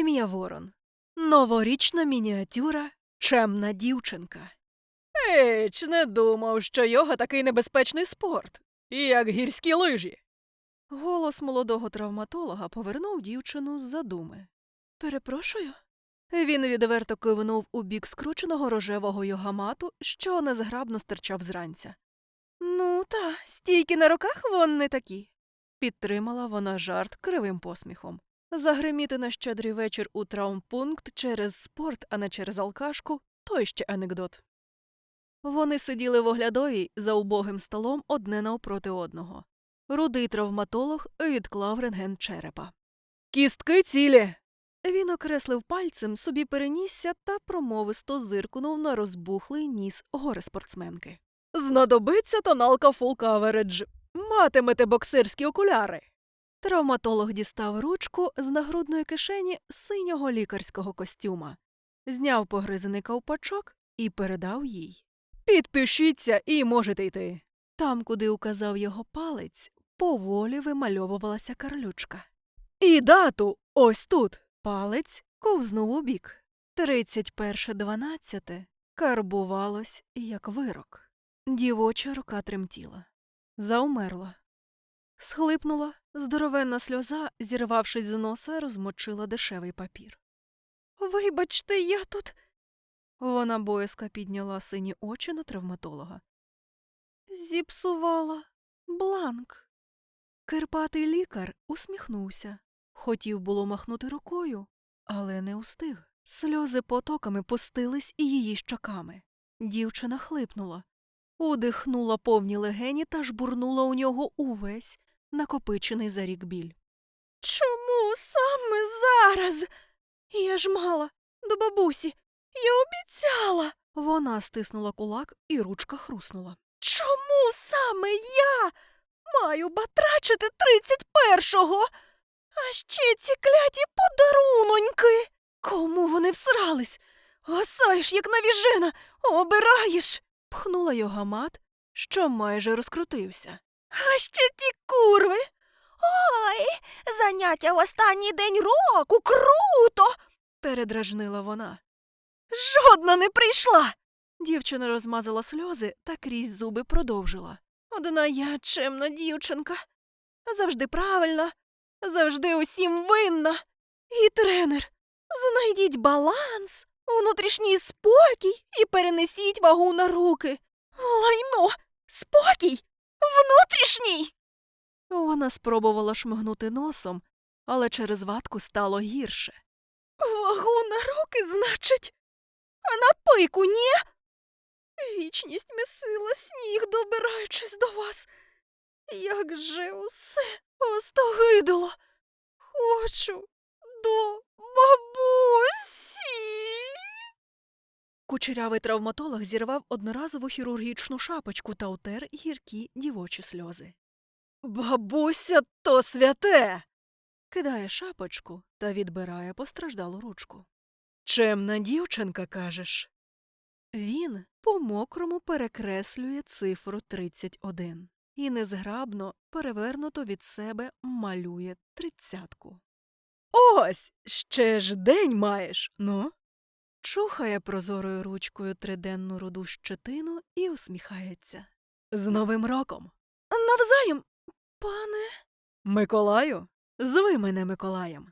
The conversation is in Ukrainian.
Єремія Ворон. Новорічна мініатюра Чемна дівчинка. Еч, не думав, що йога такий небезпечний спорт, як гірські лижі. Голос молодого травматолога повернув дівчину з задуми. Перепрошую. Він відверто кивнув у бік скрученого рожевого йогамату, що незграбно стирчав зранця. Ну, та, стійки на руках вон не такі. Підтримала вона жарт кривим посміхом. Загриміти на щедрий вечір у травмпункт через спорт, а не через алкашку той ще анекдот. Вони сиділи в оглядовій за убогим столом одне навпроти одного. Рудий травматолог відклав рентген черепа. Кістки цілі. Він окреслив пальцем собі перенісся та промовисто зиркнув на розбухлий ніс гори спортсменки. Знадобиться тоналка фул кавередж. Матимете боксерські окуляри. Травматолог дістав ручку з нагрудної кишені синього лікарського костюма, зняв погризений ковпачок і передав їй. Підпишіться і можете йти. Там, куди указав його палець, поволі вимальовувалася карлючка. І дату ось тут. Палець ковзнув у бік. 31.12 карбувалось як вирок. Дівоча рука тремтіла. Заумерла. Схлипнула, здоровенна сльоза, зірвавшись з носа, розмочила дешевий папір. Вибачте, я тут. Вона боязко підняла сині очі на травматолога. Зіпсувала бланк. Кирпатий лікар усміхнувся. Хотів було махнути рукою, але не устиг. Сльози потоками пустились і її щоками. Дівчина хлипнула, удихнула повні легені та жбурнула у нього увесь накопичений за рік біль. Чому саме зараз? Я ж мала до бабусі. Я обіцяла. Вона стиснула кулак, і ручка хруснула. Чому саме я маю батрачити тридцять першого? А ще ці кляті подаруноньки. Кому вони всрались? Гасаєш, як навіжена, обираєш. пхнула його мат, що майже розкрутився. А ще ті курви. Ой, заняття в останній день року круто. передражнила вона. Жодна не прийшла. Дівчина розмазала сльози та крізь зуби продовжила. Одна я чемна дівчинка. Завжди правильна, завжди усім винна. І тренер, знайдіть баланс, внутрішній спокій і перенесіть вагу на руки. Лайно, спокій. Вона спробувала шмигнути носом, але через ватку стало гірше. Вагу на руки, значить, а на пику ні? Вічність месила сніг, добираючись до вас. Як же усе остогидало. Хочу до бабусі. Кучерявий травматолог зірвав одноразову хірургічну шапочку та утер гіркі дівочі сльози. Бабуся то святе. Кидає шапочку та відбирає постраждалу ручку. Чемна дівчинка, кажеш. Він по-мокрому перекреслює цифру 31 і незграбно, перевернуто від себе малює тридцятку. Ось ще ж день маєш, ну. Чухає прозорою ручкою триденну руду щетину і усміхається. З Новим роком. Навзаєм, пане. Миколаю, зви мене Миколаєм.